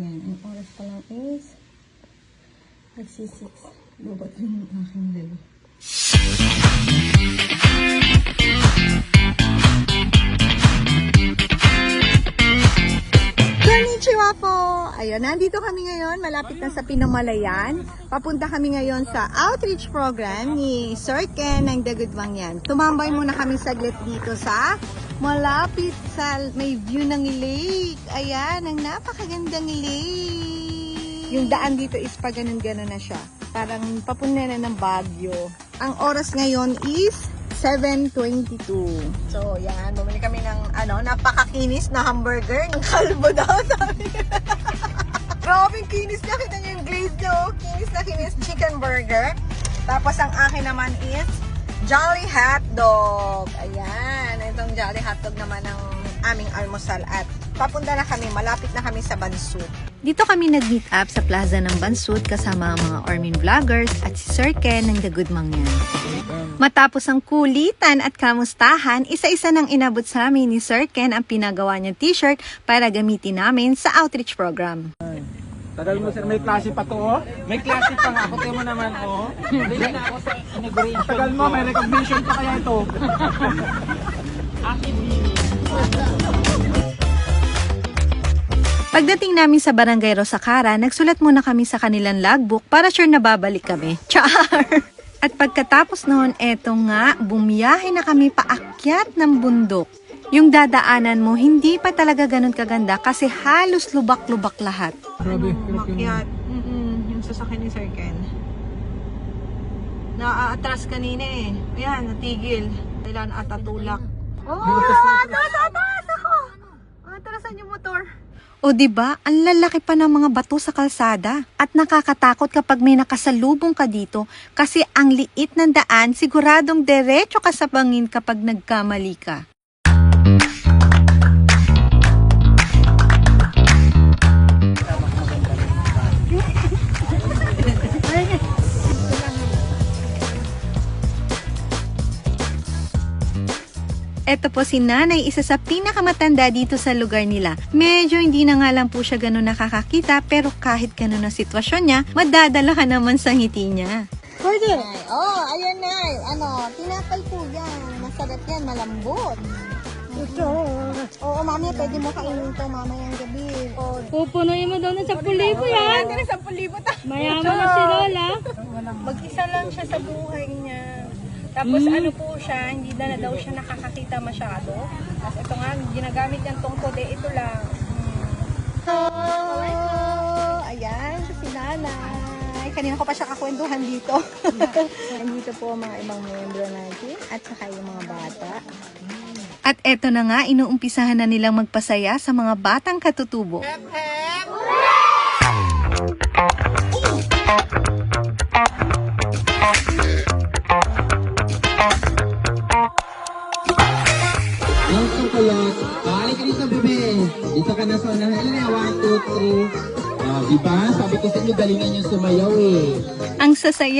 Yan, ang oras pa lang is nagsisix. Lobot yung aking dalo. Konnichiwa po! Ayun, nandito kami ngayon, malapit na sa Pinamalayan. Papunta kami ngayon sa outreach program ni Sir Ken ng Dagudwang yan. Tumambay muna kami saglit dito sa malapit sa may view ng lake. Ayan, ang napakagandang lake. Yung daan dito is pa ganun-ganun na siya. Parang papunta na ng Baguio. Ang oras ngayon is 7.22. So, yan. Bumili kami ng, ano, napakakinis na hamburger. Ng kalbo daw, sabi. Grabe, kinis niya. Kita niyo yung glaze niyo. oh. Kinis na kinis chicken burger. Tapos, ang akin naman is Jolly Hot Dog. Ayan. Itong Jolly Hot Dog naman ang aming almusal. At papunta na kami. Malapit na kami sa Bansud. Dito kami nag-meet up sa plaza ng Bansud kasama ang mga Ormin vloggers at si Sir Ken ng The Good Mangyan. Matapos ang kulitan at kamustahan, isa-isa nang inabot sa amin ni Sir Ken ang pinagawa niyang t-shirt para gamitin namin sa outreach program. Tagal mo sir, may klase pa to oh. May klase pa nga, ako mo naman oh. Ready na ako sa inauguration Tagal mo, may recognition pa kaya ito. Akin Pagdating namin sa Barangay Rosacara, nagsulat muna kami sa kanilang logbook para sure na babalik kami. Char! At pagkatapos noon, eto nga, bumiyahe na kami paakyat ng bundok. Yung dadaanan mo, hindi pa talaga ganun kaganda kasi halos lubak-lubak lahat. Grabe, Makyat. Mm-mm, yung sasakyan ni Sir Ken. Naaatras kanina eh. Ayan, natigil. Kailan atatulak. Oh, atras, atras ako! Atrasan yung motor. O 'di ba? Ang lalaki pa ng mga bato sa kalsada at nakakatakot kapag may nakasalubong ka dito kasi ang liit ng daan siguradong diretso ka sa bangin kapag nagkamali ka. Ito po si nanay, isa sa pinakamatanda dito sa lugar nila. Medyo hindi na nga lang po siya ganun nakakakita pero kahit ganun ang sitwasyon niya, madadala ka naman sa ngiti niya. Pwede. Oh, ayan na. Ano, tinapay po yan. Masarap yan, malambot. Ito. Oo, mami, pwede mo kainin to mamayang gabi. Oh, Pupunuin mo daw ng 10,000 yan. Hindi sa ta. Mayaman na si Lola. Mag-isa lang siya sa buhay niya. Tapos ano po siya, hindi na, na daw siya nakakakita masyado. Tapos ito nga, ginagamit niyang tungkod eh, ito lang. Oh, ayan, siya si nanay. Kanina ko pa siya kakwentuhan dito. Nandito po ang mga ibang membro natin at saka yung mga bata. At eto na nga, inuumpisahan na nilang magpasaya sa mga batang katutubo. Gusto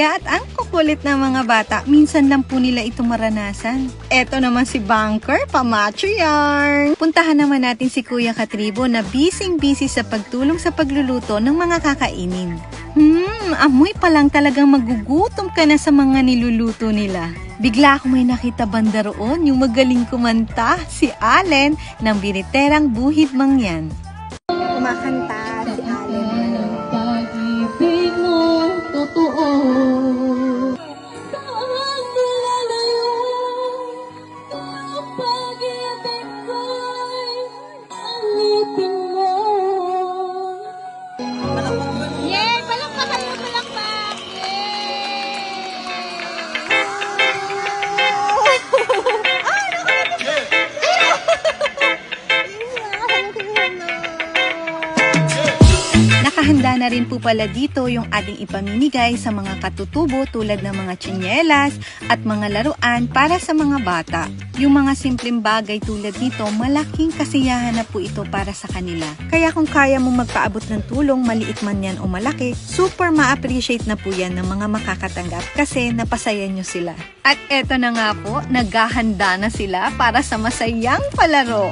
Sasaya at ang kukulit ng mga bata, minsan lang po nila ito maranasan. Eto naman si Banker, pamacho yarn. Puntahan naman natin si Kuya Katribo na busy-busy sa pagtulong sa pagluluto ng mga kakainin. Hmm, amoy pa lang talagang magugutom ka na sa mga niluluto nila. Bigla ako may nakita banda roon yung magaling kumanta, si Allen ng Biniterang Buhid Mangyan. Kumakanta si Allen. Pag-ibig mo, totoo. Pala dito yung ating ipamimigay sa mga katutubo tulad ng mga tsinyelas at mga laruan para sa mga bata. Yung mga simpleng bagay tulad nito, malaking kasiyahan na po ito para sa kanila. Kaya kung kaya mong magpaabot ng tulong, maliit man yan o malaki, super ma-appreciate na po yan ng mga makakatanggap kasi napasaya nyo sila. At eto na nga po, naghahanda na sila para sa masayang palaro.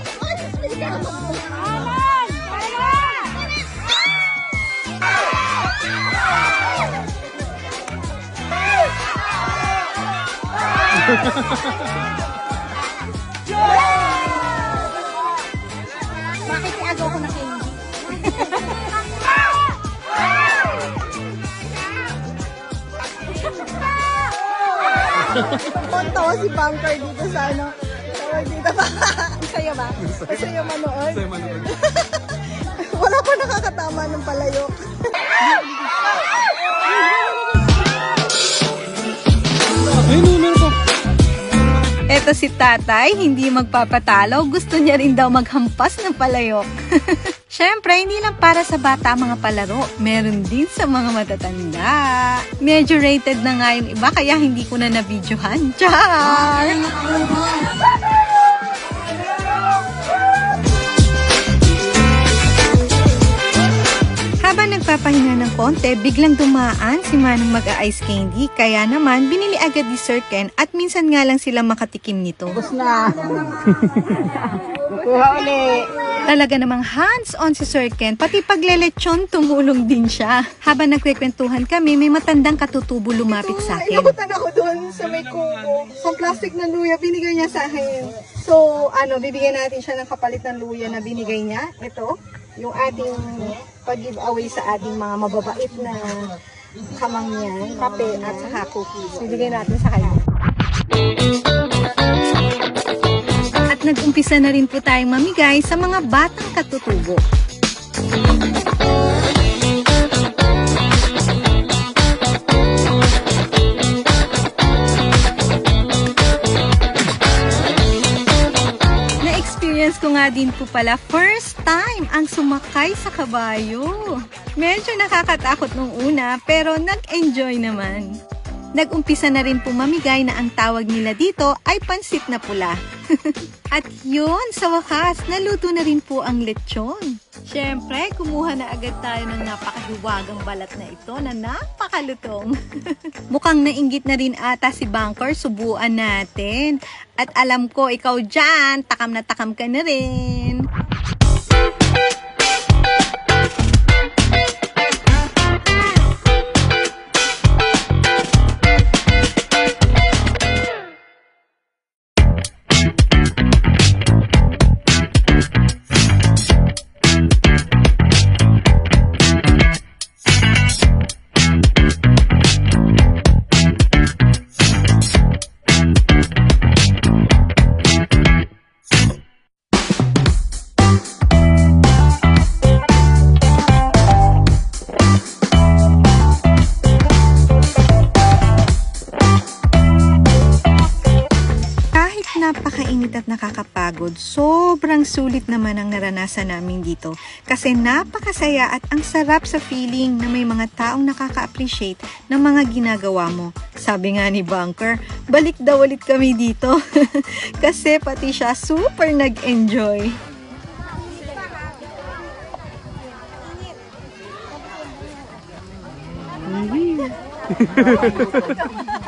Bakit iago ko na candy? Punta ko si Bunker dito sa ano. Dito pa. Saya ba? Masaya manood. Wala pa nakakatama ng palayok. Eto si tatay, hindi magpapatalo. Gusto niya rin daw maghampas ng palayok. Siyempre, hindi lang para sa bata ang mga palaro. Meron din sa mga matatanda. Medyo rated na nga yung iba, kaya hindi ko na nabidyohan. Char! Habang nagpapahinga ng konti, biglang dumaan si Manong mag-ice candy. Kaya naman, binili agad ni Sir Ken at minsan nga lang sila makatikim nito. Tapos na. Uli. Talaga namang hands-on si Sir Ken, pati paglelechon tumulong din siya. Habang nagkwekwentuhan kami, may matandang katutubo lumapit sa akin. Inabutan ako doon sa may kubo. Sa plastic na luya, binigay niya sa akin. So, ano, bibigyan natin siya ng kapalit ng luya na binigay niya. Ito, yung ating pag-giveaway sa ating mga mababait na kamangyan, kape at saka cookies. Bibigyan natin sa kanya. At nag-umpisa na rin po tayong mamigay sa mga batang katutubo. Na-experience ko nga din po pala first time ang sumakay sa kabayo. Medyo nakakatakot nung una pero nag-enjoy naman. Nag-umpisa na rin po mamigay na ang tawag nila dito ay pansit na pula. At yun, sa wakas, naluto na rin po ang lechon. Siyempre, kumuha na agad tayo ng napakahiwagang balat na ito na napakalutong. Mukhang nainggit na rin ata si Banker, subuan natin. At alam ko, ikaw dyan, takam na takam ka na rin. Nakakapagod, sobrang sulit naman ang naranasan namin dito. Kasi napakasaya at ang sarap sa feeling na may mga taong nakaka-appreciate ng mga ginagawa mo. Sabi nga ni Bunker, balik daw ulit kami dito. Kasi pati siya super nag-enjoy.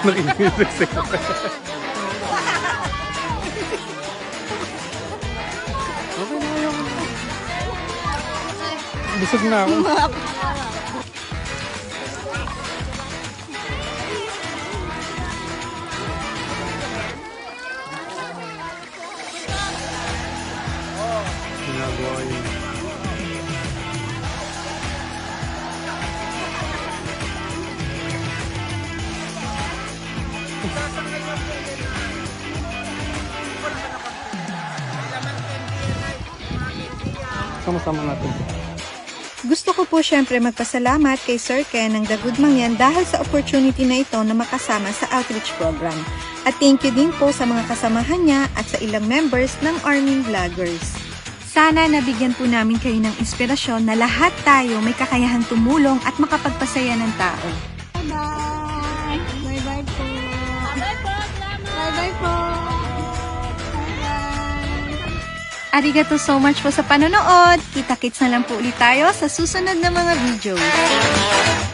Nakikinig sa Okay na yung... Busog na ako. Sama-sama natin. Gusto ko po syempre magpasalamat kay Sir Ken ng Good Mangyan dahil sa opportunity na ito na makasama sa outreach program. At thank you din po sa mga kasamahan niya at sa ilang members ng Army Vloggers. Sana nabigyan po namin kayo ng inspirasyon na lahat tayo may kakayahang tumulong at makapagpasaya ng tao. Bye-bye! Arigato so much po sa panonood. Kita-kits na lang po ulit tayo sa susunod na mga videos.